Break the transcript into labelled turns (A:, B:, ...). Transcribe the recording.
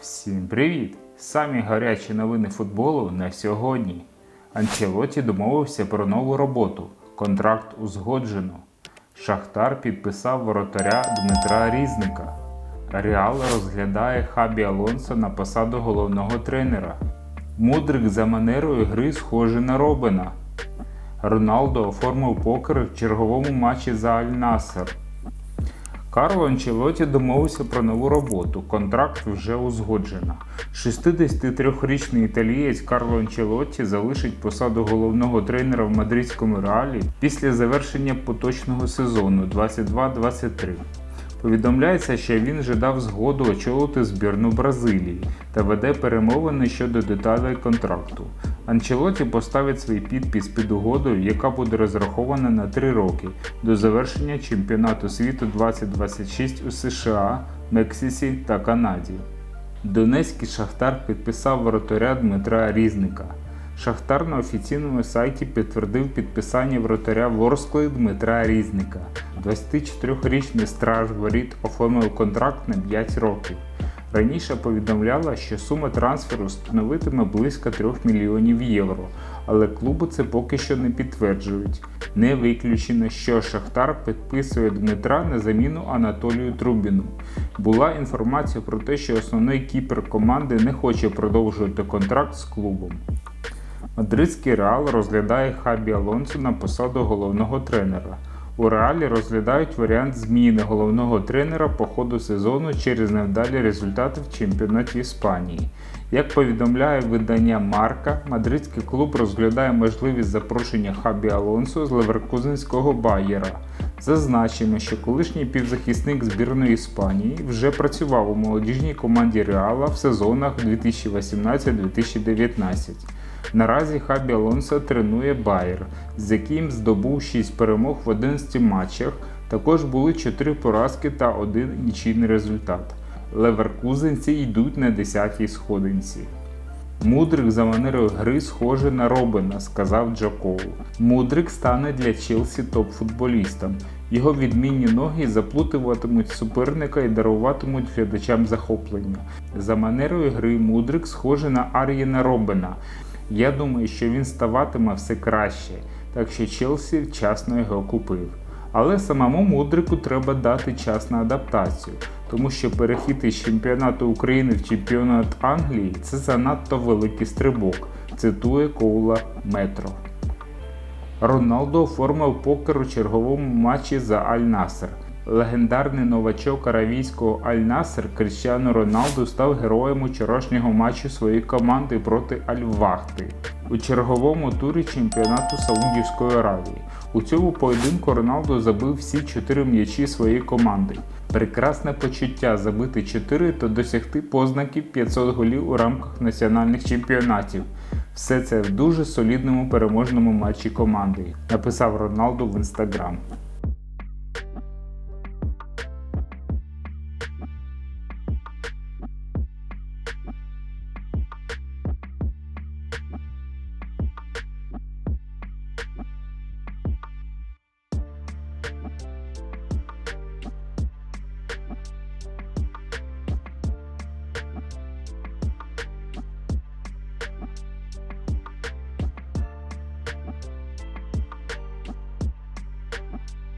A: Всім привіт! Самі гарячі новини футболу на сьогодні. Анчелоті домовився про нову роботу. Контракт узгоджено. Шахтар підписав воротаря Дмитра Різника. Реал розглядає Хабі Алонсо на посаду головного тренера. Мудрик за манерою гри схожий на Робена. Роналдо оформив покер в черговому матчі за Аль-Насер. Карло Анчелоті домовився про нову роботу. Контракт вже узгоджено. 63-річний італієць Карло Анчелотті залишить посаду головного тренера в мадридському реалі після завершення поточного сезону 22-23. Повідомляється, що він вже дав згоду очолити збірну Бразилії та веде перемовини щодо деталей контракту. Анчелоті поставить свій підпис під угодою, яка буде розрахована на 3 роки до завершення чемпіонату світу 2026 у США, Мексиці та Канаді. Донецький Шахтар підписав воротаря Дмитра Різника. Шахтар на офіційному сайті підтвердив підписання вратаря Ворскли Дмитра Різника. 24-річний страж воріт оформив контракт на 5 років. Раніше повідомляла, що сума трансферу становитиме близько 3 мільйонів євро, але клуби це поки що не підтверджують. Не виключено, що Шахтар підписує Дмитра на заміну Анатолію Трубіну. Була інформація про те, що основний кіпер команди не хоче продовжувати контракт з клубом. Мадридський Реал розглядає Хабі Алонсо на посаду головного тренера. У Реалі розглядають варіант зміни головного тренера по ходу сезону через невдалі результати в чемпіонаті Іспанії. Як повідомляє видання Марка, мадридський клуб розглядає можливість запрошення Хабі Алонсо з Леверкузенського Байєра. Зазначимо, що колишній півзахисник збірної Іспанії вже працював у молодіжній команді Реала в сезонах 2018-2019. Наразі Хабі Алонсо тренує Байер, з яким здобув 6 перемог в 11 матчах. Також були 4 поразки та один нічийний результат. Леверкузенці йдуть на 10-й сходинці. Мудрик за манерою гри схожий на Робена, сказав Джакоу. Мудрик стане для Челсі топ-футболістом. Його відмінні ноги заплутуватимуть суперника і даруватимуть глядачам захоплення. За манерою гри Мудрик схожий на Ар'єна Робена. Я думаю, що він ставатиме все краще, так що Челсі вчасно його купив. Але самому Мудрику треба дати час на адаптацію, тому що перехід із чемпіонату України в чемпіонат Англії це занадто великий стрибок, цитує Коула Метро. Роналдо оформив покер у черговому матчі за Аль-Насер. Легендарний новачок аравійського Аль-Насер Кріщано Роналду став героєм учорашнього матчу своєї команди проти Аль-Вахти у черговому турі чемпіонату Саудівської Аравії. У цьому поєдинку Роналду забив всі чотири м'ячі своєї команди. Прекрасне почуття забити 4 та досягти познаки 500 голів у рамках національних чемпіонатів. Все це в дуже солідному переможному матчі команди, написав Роналду в інстаграм.